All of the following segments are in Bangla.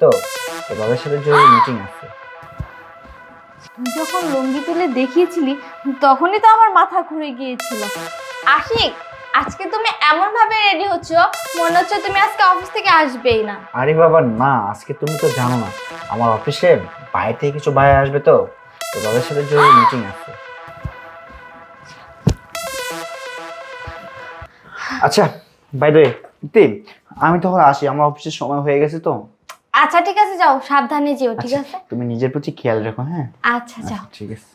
তো তো বাবার সাথে জরুরি মিটিং আছে। তুই যখন লুঙ্গি তুলে দেখিয়েছিলি তখনই তো আমার মাথা ঘুরে গিয়েছিল। আশিক আজকে তুমি এমন ভাবে রেডি হচ্ছ মনে হচ্ছে তুমি আজকে অফিস থেকে আসবেই না। আরে বাবা না আজকে তুমি তো জানো না। আমার অফিসে বাইরে থেকে কিছু বাইরে আসবে তো তো বাবার সাথে জরুরি মিটিং আছে। আচ্ছা বাই দ্য ওয়ে আমি তখন আসি আমার অফিসের সময় হয়ে গেছে তো। আচ্ছা ঠিক আছে যাও সাবধানে যেও ঠিক আচ্ছা, আছে? তুমি নিজের প্রতি খেয়াল রাখো হ্যাঁ? আচ্ছা যাও। আচ্ছা, ঠিক আছে।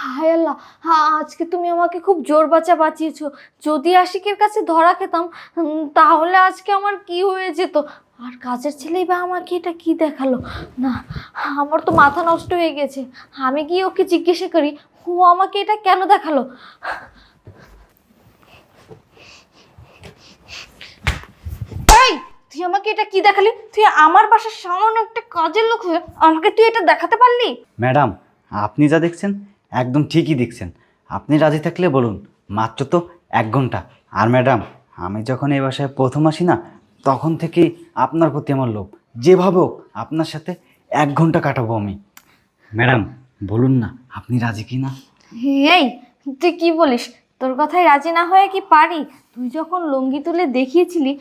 হায় আল্লাহ হ্যাঁ আজকে তুমি আমাকে খুব জোর বাঁচা বাঁচিয়েছো। যদি আশিকের কাছে ধরা খেতাম তাহলে আজকে আমার কি হয়ে যেত? আর কাজের ছেলেই বা আমাকে এটা কি দেখাল? না আমার তো মাথা নষ্ট হয়ে গেছে। আমি গিয়ে ওকে জিজ্ঞাসা করি ও আমাকে এটা কেন দেখাল এই তুই আমাকে এটা কি দেখালি? তুই আমার বাসার সামান্য একটা কাজের লোক হয়ে আমাকে তুই এটা দেখাতে পারলি? ম্যাডাম আপনি যা দেখছেন একদম ঠিকই দেখছেন। আপনি রাজি থাকলে বলুন মাত্র তো এক ঘণ্টা। আর ম্যাডাম আমি যখন এই বাসায় প্রথম আসি না তখন থেকেই আপনার প্রতি আমার লোভ। যেভাবে হোক আপনার সাথে এক ঘণ্টা কাটাবো আমি। ম্যাডাম বলুন না আপনি রাজি কি না এই তুই কি বলিস? তোর কথায় রাজি না হয়ে কি পারি? তুই যখন লুঙ্গি তুলে দেখিয়েছিলি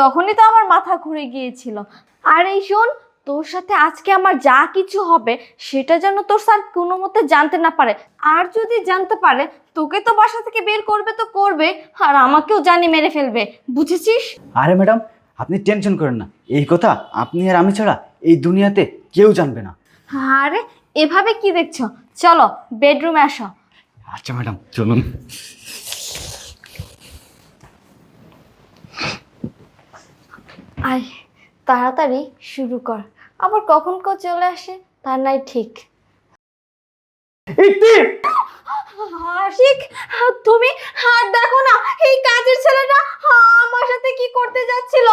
তখনই তো আমার মাথা ঘুরে গিয়েছিল। আর এই শোন তোর সাথে আজকে আমার যা কিছু হবে সেটা যেন তোর স্যার কোনো মতে জানতে না পারে। আর যদি জানতে পারে তোকে তো বাসা থেকে বের করবে তো করবে আর আমাকেও জানি মেরে ফেলবে। বুঝেছিস? আরে ম্যাডাম আপনি টেনশন করেন না। এই কথা আপনি আর আমি ছাড়া এই দুনিয়াতে কেউ জানবে না। আরে এভাবে কি দেখছ? চলো বেডরুমে আসো। আচ্ছা ম্যাডাম চলুন। তাড়াতাড়ি শুরু কর। আবার কখন কেউ চলে আসে তার নাই ঠিক। আশিক তুমি আর দেখো না এই কাজের ছেলেটা আমার সাথে কি করতে যাচ্ছিল?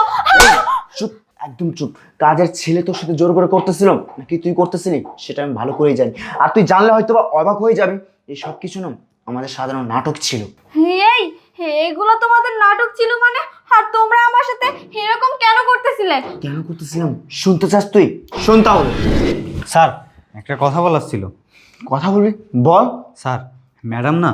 চুপ একদম চুপ। কাজের ছেলে তোর সাথে জোর করে করতেছিল? নাকি তুই করতেছিলি? সেটা আমি ভালো করেই জানি। আর তুই জানলে হয়তো বা অবাক হয়ে যাবি। এই সব কিছু না আমাদের সাধারণ নাটক ছিল। এই এগুলো তোমাদের নাটক ছিল মানে? আর তোমরা আমার সাথে এরকম কেন করতেছিলে? কেন করতেছিলাম? শুনতে চাস তুই? শোন তাহলে। স্যার একটা কথা বলার ছিল। কথা বলবি? বল। স্যার ম্যাডাম না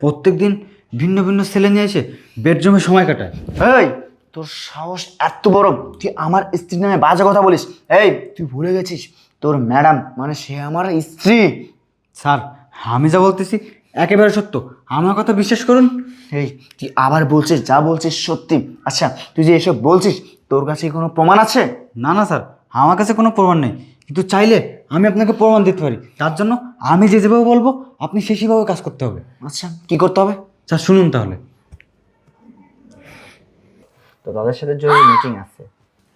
প্রত্যেক দিন ভিন্ন ভিন্ন ছেলে নিয়ে এসে বেডরুমে সময় কাটায়। এই তোর সাহস এত বড়। তুই আমার স্ত্রীর নামে বাজে কথা বলিস। এই তুই ভুলে গেছিস। তোর ম্যাডাম মানে সে আমার স্ত্রী। স্যার আমি যা বলতেছি একেবারে সত্য। আমার কথা বিশ্বাস করুন। এই তুই আবার বলছিস যা বলছিস সত্যি। আচ্ছা তুই যে এসব বলছিস তোর কাছে কোনো প্রমাণ আছে? না না স্যার আমার কাছে কোনো প্রমাণ নেই। কিন্তু চাইলে আমি আপনাকে প্রমাণ দিতে পারি। তার জন্য আমি যে যেভাবে বলব আপনি সেই সেভাবে কাজ করতে হবে। আচ্ছা কি করতে হবে? স্যার শুনুন তাহলে। তো তাদের সাথে জরুরি মিটিং আছে।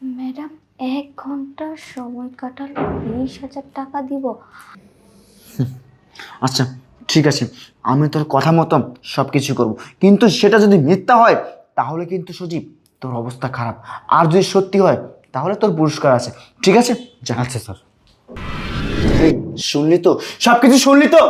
ম্যাডাম এক ঘণ্টা সময় কাটালে বিশ হাজার টাকা দিব। আচ্ছা ঠিক আছে আমি তোর কথা মতো সব কিছু করব। কিন্তু সেটা যদি মিথ্যা হয় তাহলে কিন্তু সজীব তোর অবস্থা খারাপ। আর যদি সত্যি হয় তাহলে তোর পুরস্কার আছে। ঠিক আছে? আচ্ছা স্যার। এই, শুনলি তো? সব কিছু শুনলি তো?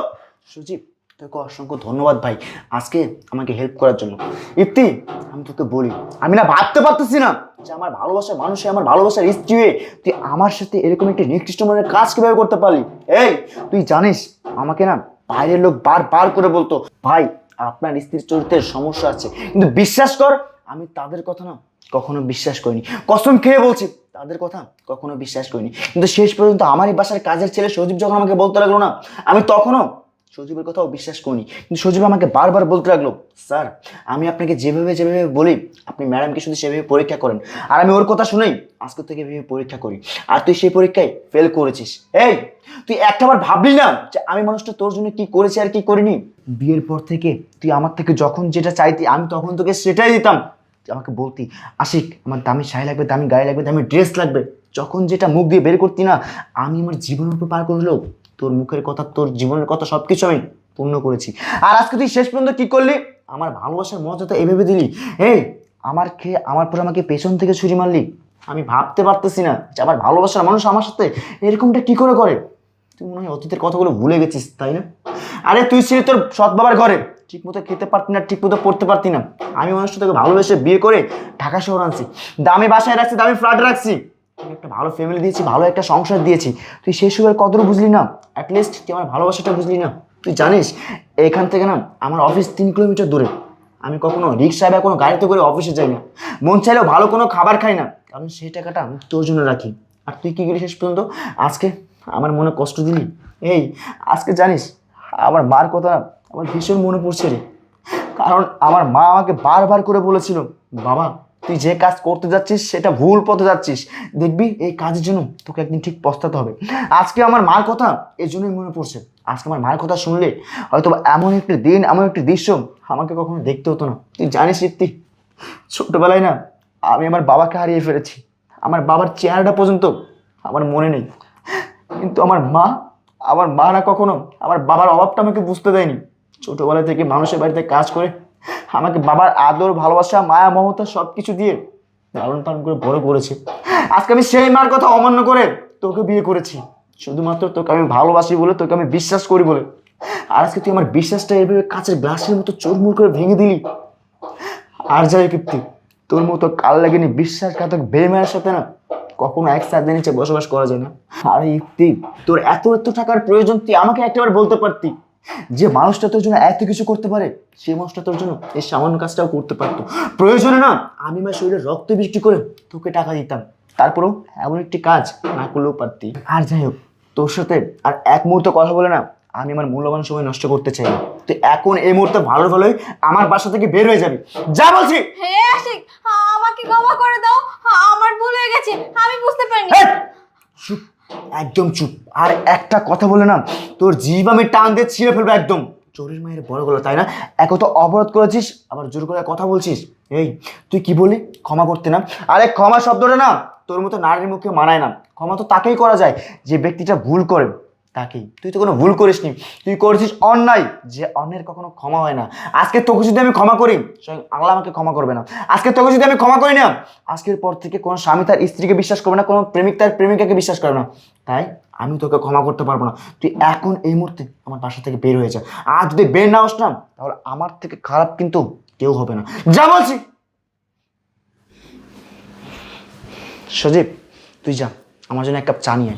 সুজিব তোকে অসংখ্য ধন্যবাদ ভাই। আজকে আমাকে হেল্প করার জন্য। ইপ্তি আমি তোকে বলি আমি না ভাবতে পারতেছি না যে আমার ভালোবাসার মানুষে আমার ভালোবাসার স্ত্রী হয়ে তুই আমার সাথে এরকম একটি নিকৃষ্ট মনের কাজ কীভাবে করতে পারলি। এই তুই জানিস আমাকে না বাইরের লোক বারবার করে বলতো, ভাই, আপনার স্ত্রীর চরিত্রের সমস্যা আছে, কিন্তু বিশ্বাস কর, আমি তাদের কথা না কখনো বিশ্বাস করিনি। কসম খেয়ে বলছি, তাদের কথা কখনো বিশ্বাস করিনি। কিন্তু শেষ পর্যন্ত আমারই বাসার কাজের ছেলে সজীব যখন আমাকে বলতে লাগল না, আমি তখনও সজীবের কথাও বিশ্বাস করিনি। কিন্তু সজীব আমাকে বারবার বলতে লাগল, স্যার, আমি আপনাকে যেভাবে যেভাবে বলি, আপনি ম্যাডামকে শুধু সেভাবে পরীক্ষা করেন। আর আমি ওর কথা শুনেই আজকে থেকে ভেবে পরীক্ষা করি। আর তুই সেই পরীক্ষায় ফেল করেছিস। এই, তুই একটাবার ভাবলি না যে আমি মানুষটা তোর জন্য কি করেছি আর কি করিনি? বিয়ের পর থেকে তুই আমার থেকে যখন যেটা চাইতি, আমি তখন তোকে সেটাই দিতাম। আমাকে বলতি, আশিক, আমার দামি শাড়ি লাগবে, দামি গায়ে লাগবে, দামি ড্রেস লাগবে। যখন যেটা মুখ দিয়ে বের করতি না, আমি আমার জীবনের উপর পার করলেও তোর মুখের কথা, তোর জীবনের কথা সব কিছু আমি পূর্ণ করেছি। আর আজকে তুই শেষ পর্যন্ত কি করলি? আমার ভালোবাসার মর্যাদা এভাবে দিলি। এই, আমার খেয়ে আমার পরে আমাকে পেছন থেকে ছুরি মারলি। আমি ভাবতে পারতেছি না যে আমার ভালোবাসার মানুষ আমার সাথে এরকমটা কি করে করে। তুই মনে হয় অতীতের কথাগুলো ভুলে গেছিস, তাই না? আরে তুই ছিলি তোর সৎ বাবার ঘরে। ঠিক মতো খেতে পারতি না ঠিক মতো পড়তে পারতি না। আমি মানুষটা তোকে ভালোবেসে বিয়ে করে ঢাকা শহর আনছি। দামি বাসায় রাখছি, দামি ফ্ল্যাট রাখছি। একটা ভালো ফ্যামিলি দিয়েছি, ভালো একটা সংসার দিয়েছি। তুই সেই সুখের কদর বুঝলি না? অ্যাটলিস্ট তুই আমার ভালোবাসাটা বুঝলি না। তুই জানিস, এখান থেকে না আমার অফিস তিন কিলোমিটার দূরে। আমি কখনো রিক্সায় বা কোনো গাড়িতে করে অফিসে যাই না। মন চাইলেও ভালো কোনো খাবার খাই না। কারণ সেই টাকাটা আমি তোর জন্য রাখি। আর তুই কী গেলি শেষ পর্যন্ত? আজকে আমার মনে কষ্ট দিলি? এই, আজকে জানিস আমার মার কথা আমার ভীষণ মনে পড়ছে রে। কারণ আমার মা আমাকে বারবার করে বলেছিল, বাবা তুই যে কাজ করতে যাচ্ছিস, সেটা ভুল পথে যাচ্ছিস। দেখবি এই কাজের জন্য তোকে একদিন ঠিক পস্তাতে হবে। আজকে আমার মার কথা এই জন্যই মনে পড়ছে। আজকে আমার মায়ের কথা শুনলে হয়তো এমন একটি দিন, এমন একটি দৃশ্য আমাকে কখনো দেখতে হতো না। তুই জানিস ইত্তি ছোটবেলায় না আমি আমার বাবাকে হারিয়ে ফেলেছি। আমার বাবার চেহারাটা পর্যন্ত আমার মনে নেই। কিন্তু আমার মা আমার মা না কখনো আমার বাবার অভাবটা আমাকে বুঝতে দেয়নি। ছোটোবেলা থেকে মানুষের বাড়িতে কাজ করে আমাকে বাবার আদর, ভালোবাসা, মায়া, মমতা সব কিছু দিয়ে লালন পালন করে বড় করেছে আজকে আমি সেই মার কথা অমান্য করে তোকে বিয়ে করেছি। শুধুমাত্র তোকে আমি ভালোবাসি বলে, তোকে আমি বিশ্বাস করি বলে। আর আজকে তুই আমার বিশ্বাসটা এভাবে কাঁচের গ্লাসের মতো চোরমুর করে ভেঙে দিলি। আর যাই কীর্তি, তোর মতো কাল লাগেনি বিশ্বাসঘাতক বেমায়ের সাথে না কখনো এক সাথে নিচে বসবাস করা যায় না। আর ইপ্তি তোর এত এত টাকার প্রয়োজন, তুই আমাকে একটাবার বলতে পারতি। যে মানুষটা তোর জন্য এত কিছু করতে পারে সেই মানুষটা তোর জন্য এই সামান্য কাজটাও করতে পারতো। প্রয়োজনে না আমি আমার শরীরে রক্ত বৃষ্টি করে তোকে টাকা দিতাম। তারপরেও এমন একটি কাজ না করলেও পারতি। আর যাই হোক তোর সাথে আর এক মুহূর্ত কথা বলে না আমি আমার মূল্যবান সময় নষ্ট করতে চাই না। তুই এখন এই মুহূর্তে ভালো ভালোই আমার বাসা থেকে বের হয়ে যাবি। যা বলছি! হে আশিক আমাকে ক্ষমা করে দাও। আমার ভুল হয়ে গেছে আমি বুঝতে পারিনি! চুপ! একদম চুপ। আর একটা কথা বলে না, তোর জীব আমি টান দিয়ে ছিঁড়ে ফেলব একদম। চোরের মায়ের বড় গলো, তাই না? এক তো অবরোধ করেছিস, আবার জোর করে কথা বলছিস। এই, তুই কি বলি ক্ষমা করতে না। আরে ক্ষমা শব্দটা না তোর মতো নারীর মুখে মানায় না। ক্ষমা তো তাকেই করা যায়, যে ব্যক্তিটা ভুল করে। তাকেই। তুই তো কোনো ভুল করিসনি। তুই করেছিস অন্যায়। যে অন্যের কখনো ক্ষমা হয় না। আজকে তোকে যদি আমি ক্ষমা করি, স্বয়ং আল্লাহ আমাকে ক্ষমা করবে না। আজকে তোকে যদি আমি ক্ষমা করি না, আজকের পর থেকে কোনো স্বামী তার স্ত্রীকে বিশ্বাস করবে না, কোনো প্রেমিক তার প্রেমিকাকে বিশ্বাস করবে না। তাই আমি তোকে ক্ষমা করতে পারব না। তুই এখন এই মুহূর্তে আমার বাসা থেকে বের হয়ে যা। আর যদি বের না হস না, তাহলে আমার থেকে খারাপ কিন্তু কেউ হবে না। যা বলছি। সজীব, তুই যা। আমার জন্য এক কাপ চা নিয়ে।